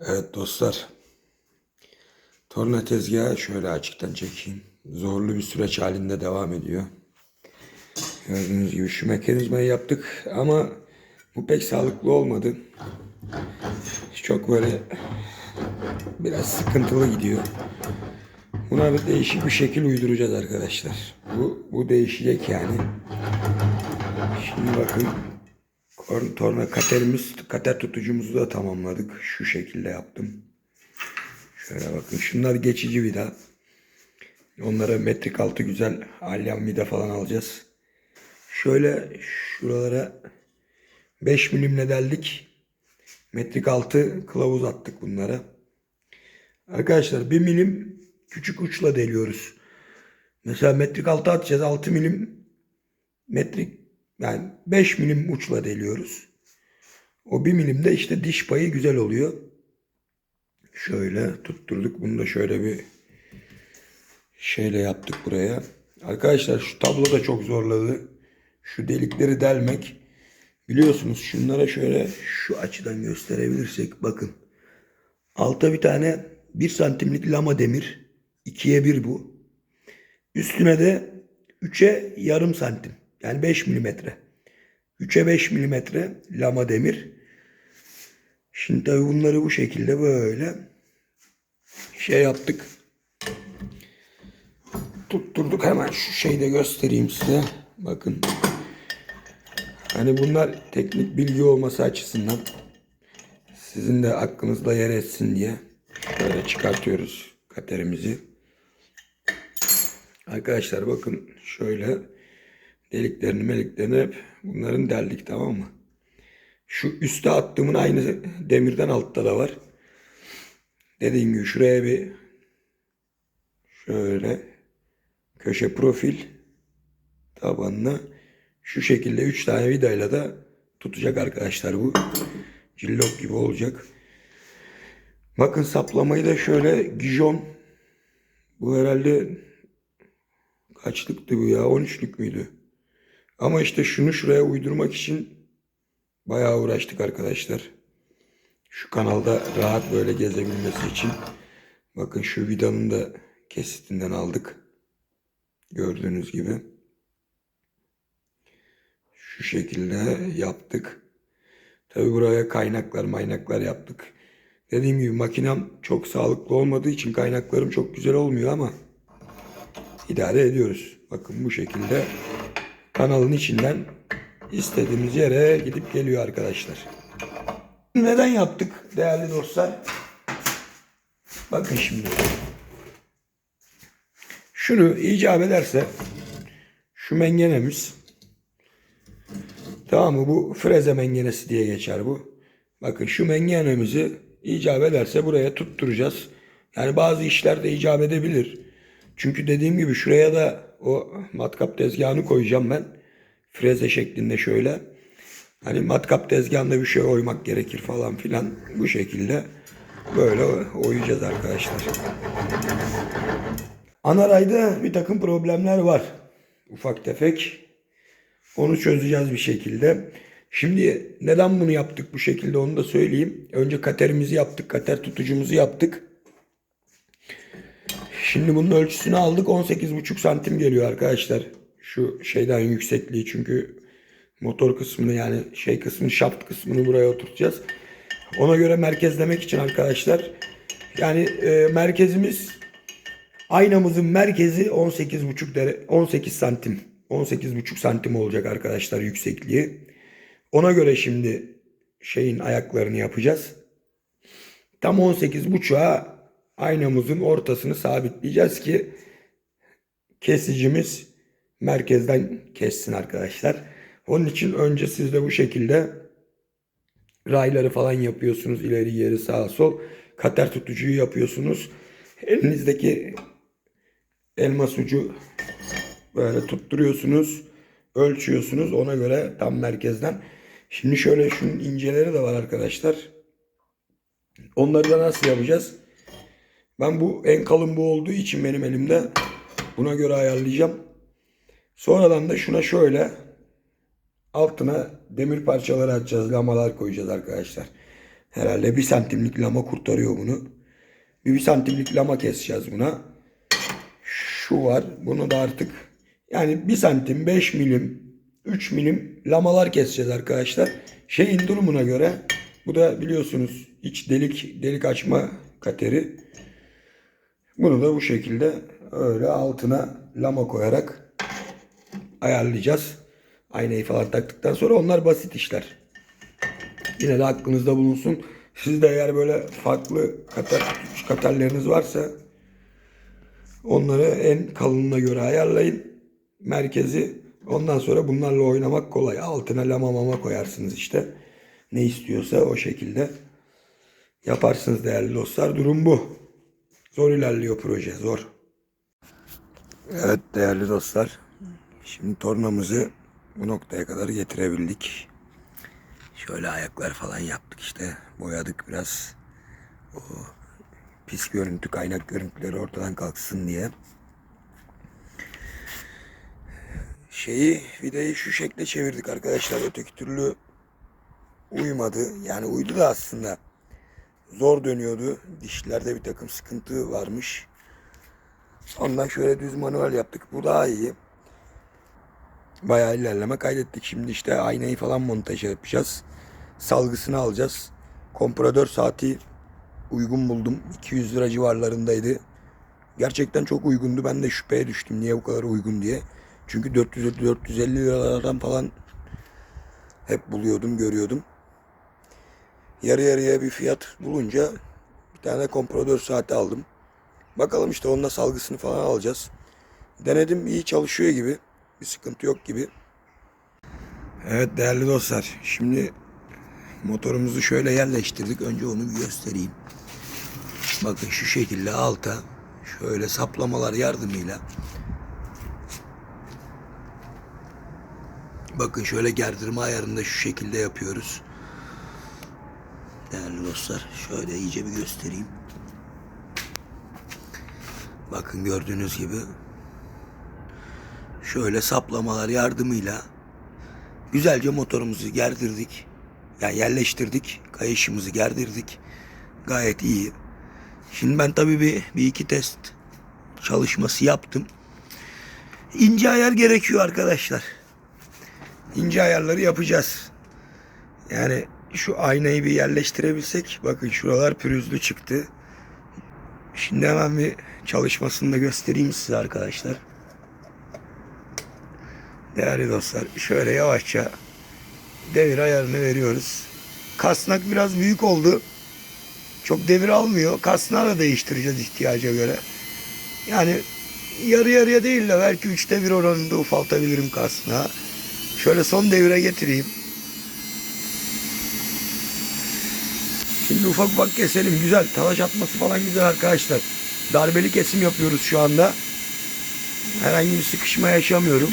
Evet dostlar. Torna tezgahı şöyle açıktan çekeyim. Zorlu bir süreç halinde devam ediyor. Gördüğünüz gibi şu mekanizmayı yaptık ama bu pek sağlıklı olmadı. Çok böyle biraz sıkıntılı gidiyor. Buna bir değişik bir şekil uyduracağız arkadaşlar. Bu, bu değişecek yani. Şimdi bakın torna katerimiz, kater tutucumuzu da tamamladık. Şu şekilde yaptım. Şöyle bakın şunlar geçici vida. Onlara metrik altı güzel alyan vida falan alacağız. Şöyle şuralara 5 milimle deldik. Metrik altı kılavuz attık bunlara. Arkadaşlar 1 milim küçük uçla deliyoruz. Mesela metrik altı atacağız 6 milim metrik yani 5 milim uçla deliyoruz. O 1 milimde işte diş payı güzel oluyor. Şöyle tutturduk. Bunu da şöyle bir şeyle yaptık buraya. Arkadaşlar şu tablo da çok zorladı. Şu delikleri delmek. Biliyorsunuz şunlara şöyle şu açıdan gösterebilirsek bakın. Altta bir tane 1 santimlik lama demir. 2'ye 1 bu. Üstüne de 3'e yarım santim. Yani 5 milimetre. 3'e 5 milimetre lama demir. Şimdi tabii bunları bu şekilde böyle şey yaptık. Tutturduk hemen şu şeyde göstereyim size. Bakın. Hani bunlar teknik bilgi olması açısından sizin de aklınızda yer etsin diye böyle çıkartıyoruz katerimizi. Arkadaşlar bakın şöyle deliklerini meliklerini hep bunların deldik tamam mı? Şu üste attığımın aynı demirden altta da var. Dediğim gibi şuraya bir şöyle köşe profil tabanına şu şekilde 3 tane vidayla da tutacak arkadaşlar bu. Cillop gibi olacak. Bakın saplamayı da şöyle gijon bu herhalde kaçlıktı bu ya 13'lük müydü? Ama işte şunu şuraya uydurmak için bayağı uğraştık arkadaşlar. Şu kanalda rahat böyle gezebilmesi için. Bakın şu vidanın da kesitinden aldık. Gördüğünüz gibi. Şu şekilde yaptık. Tabi buraya kaynaklar maynaklar yaptık. Dediğim gibi makinem çok sağlıklı olmadığı için kaynaklarım çok güzel olmuyor ama idare ediyoruz. Bakın bu şekilde kanalın içinden istediğimiz yere gidip geliyor arkadaşlar. Neden yaptık değerli dostlar? Bakın şimdi. Şunu icap ederse şu mengenemiz tamam mı? Bu freze mengenesi diye geçer bu. Bakın şu mengenemizi icap ederse buraya tutturacağız. Yani bazı işlerde icap edebilir. Çünkü dediğim gibi şuraya da o matkap tezgahını koyacağım ben. Freze şeklinde şöyle. Hani matkap tezgahında bir şey oymak gerekir falan filan. Bu şekilde böyle oyacağız arkadaşlar. Ana rayda bir takım problemler var. Ufak tefek. Onu çözeceğiz bir şekilde. Şimdi neden bunu yaptık bu şekilde onu da söyleyeyim. Önce katerimizi yaptık. Kater tutucumuzu yaptık. Şimdi bunun ölçüsünü aldık. 18,5 santim geliyor arkadaşlar. Şu şeyden yüksekliği çünkü motor kısmını yani şey kısmını şaft kısmını buraya oturtacağız. Ona göre merkezlemek için arkadaşlar yani e, merkezimiz aynamızın merkezi 18,5 dere 18 santim 18,5 santim olacak arkadaşlar yüksekliği. Ona göre şimdi şeyin ayaklarını yapacağız. Tam 18,5'a aynamızın ortasını sabitleyeceğiz ki kesicimiz merkezden kessin arkadaşlar. Onun için önce siz de bu şekilde rayları falan yapıyorsunuz. ileri geri sağa sol. Kater tutucuyu yapıyorsunuz. Elinizdeki elmas ucu böyle tutturuyorsunuz. Ölçüyorsunuz. Ona göre tam merkezden. Şimdi şöyle şunun inceleri de var arkadaşlar. Onları da nasıl yapacağız? Ben bu en kalın bu olduğu için benim elimde buna göre ayarlayacağım. Sonradan da şuna şöyle altına demir parçaları atacağız, lamalar koyacağız arkadaşlar. Herhalde bir santimlik lama kurtarıyor bunu. Bir, bir santimlik lama keseceğiz buna. Şu var. Bunu da artık yani bir santim 5 milim 3 milim lamalar keseceğiz arkadaşlar. Şeyin durumuna göre bu da biliyorsunuz iç delik delik açma kateri. Bunu da bu şekilde öyle altına lama koyarak ayarlayacağız. Aynayı falan taktıktan sonra onlar basit işler. Yine de aklınızda bulunsun. Siz de eğer böyle farklı katar, katarlarınız varsa onları en kalınına göre ayarlayın. Merkezi ondan sonra bunlarla oynamak kolay. Altına lama mama koyarsınız işte. Ne istiyorsa o şekilde yaparsınız değerli dostlar. Durum bu. Zor ilerliyor proje zor. Evet değerli dostlar. Şimdi tornamızı bu noktaya kadar getirebildik. Şöyle ayaklar falan yaptık işte. Boyadık biraz. O pis görüntü, kaynak görüntüleri ortadan kalksın diye. Şeyi, vidayı şu şekle çevirdik arkadaşlar. Öteki türlü uymadı. Yani uydu da aslında. Zor dönüyordu. Dişlerde bir takım sıkıntı varmış. Ondan şöyle düz manuel yaptık. Bu daha iyi. Bayağı ilerleme kaydettik. Şimdi işte aynayı falan montaj yapacağız. Salgısını alacağız. Kompresör saati uygun buldum. 200 lira civarlarındaydı. Gerçekten çok uygundu. Ben de şüpheye düştüm niye bu kadar uygun diye. Çünkü 400 450 liralardan falan hep buluyordum, görüyordum. Yarı yarıya bir fiyat bulunca bir tane kompresör saati aldım. Bakalım işte onunla salgısını falan alacağız. Denedim iyi çalışıyor gibi. Bir sıkıntı yok gibi. Evet değerli dostlar. Şimdi motorumuzu şöyle yerleştirdik. Önce onu bir göstereyim. Bakın şu şekilde alta şöyle saplamalar yardımıyla Bakın şöyle gerdirme ayarında şu şekilde yapıyoruz. Değerli dostlar şöyle iyice bir göstereyim. Bakın gördüğünüz gibi şöyle saplamalar yardımıyla güzelce motorumuzu gerdirdik. Yani yerleştirdik. Kayışımızı gerdirdik. Gayet iyi. Şimdi ben tabii bir, bir iki test çalışması yaptım. İnce ayar gerekiyor arkadaşlar. İnce ayarları yapacağız. Yani şu aynayı bir yerleştirebilsek. Bakın şuralar pürüzlü çıktı. Şimdi hemen bir çalışmasını da göstereyim size arkadaşlar. Değerli dostlar şöyle yavaşça devir ayarını veriyoruz. Kasnak biraz büyük oldu. Çok devir almıyor. Kasnağı da değiştireceğiz ihtiyaca göre. Yani yarı yarıya değil de belki üçte bir oranında ufaltabilirim kasnağı. Şöyle son devire getireyim. Şimdi ufak ufak keselim. Güzel. Talaş atması falan güzel arkadaşlar. Darbeli kesim yapıyoruz şu anda. Herhangi bir sıkışma yaşamıyorum.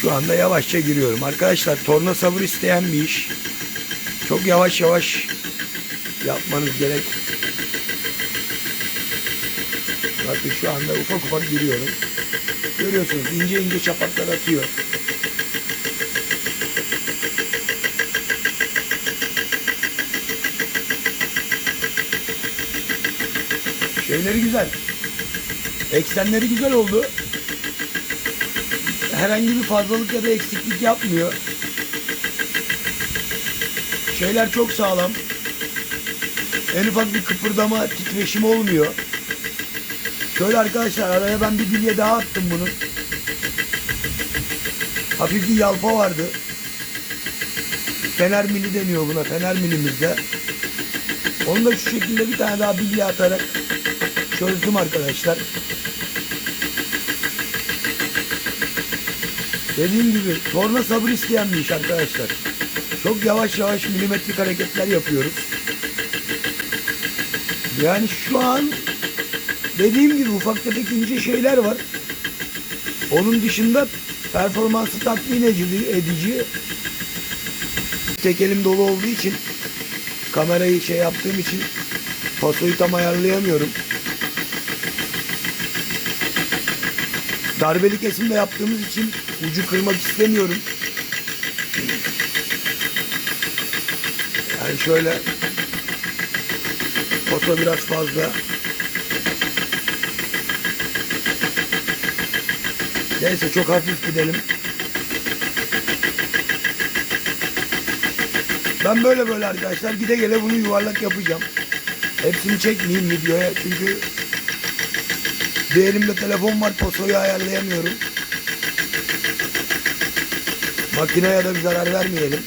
Şu anda yavaşça giriyorum. Arkadaşlar torna sabır isteyen bir iş. Çok yavaş yavaş yapmanız gerek. Bakın şu anda ufak ufak giriyorum. Görüyorsunuz ince ince çapaklar atıyor. Şeyleri güzel. Eksenleri güzel oldu. Herhangi bir fazlalık ya da eksiklik yapmıyor. Şeyler çok sağlam. En ufak bir kıpırdama, titreşim olmuyor. Şöyle arkadaşlar araya ben bir bilye daha attım bunun. Hafif bir yalpa vardı. Fener mili deniyor buna. Fener milimizde. Onu da şu şekilde bir tane daha bilye atarak çözdüm arkadaşlar. Dediğim gibi torna sabır isteyen bir iş arkadaşlar. Çok yavaş yavaş milimetrik hareketler yapıyoruz. Yani şu an dediğim gibi ufak tefek ince şeyler var. Onun dışında performansı tatmin edici, edici. Tek elim dolu olduğu için kamerayı şey yaptığım için pasoyu tam ayarlayamıyorum. Darbeli kesimde yaptığımız için ucu kırmak istemiyorum. Yani şöyle foto biraz fazla. Neyse çok hafif gidelim. Ben böyle böyle arkadaşlar gide gele bunu yuvarlak yapacağım. Hepsini çekmeyeyim videoya çünkü bir elimde telefon var posoyu ayarlayamıyorum. Makineye de bir zarar vermeyelim.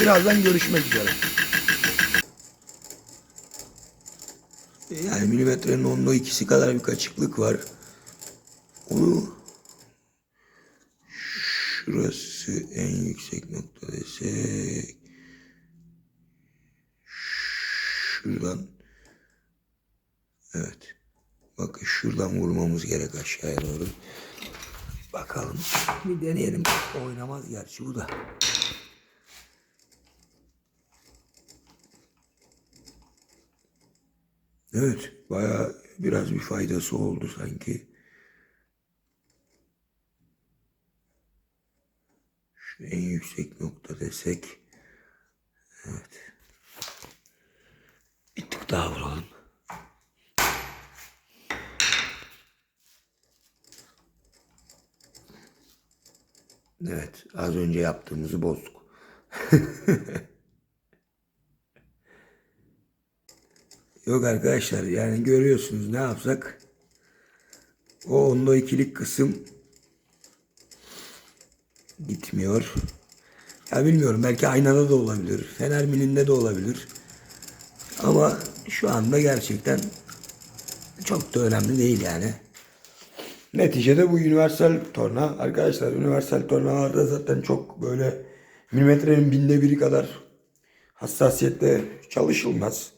Birazdan görüşmek üzere. Yani milimetrenin onda ikisi kadar bir kaçıklık var. Onu şurası en yüksek nokta desek şuradan evet bakın şuradan vurmamız gerek aşağıya doğru bakalım bir deneyelim oynamaz gerçi bu da evet baya biraz bir faydası oldu sanki Şu en yüksek nokta desek. Evet. Bir tık daha vuralım. Evet. Az önce yaptığımızı bozduk. Yok arkadaşlar yani görüyorsunuz ne yapsak o onda ikilik kısım gitmiyor. Ya bilmiyorum belki aynada da olabilir. Fener milinde de olabilir. Ama şu anda gerçekten çok da önemli değil yani. Neticede bu universal torna. Arkadaşlar universal tornalarda zaten çok böyle milimetrenin binde biri kadar hassasiyetle çalışılmaz.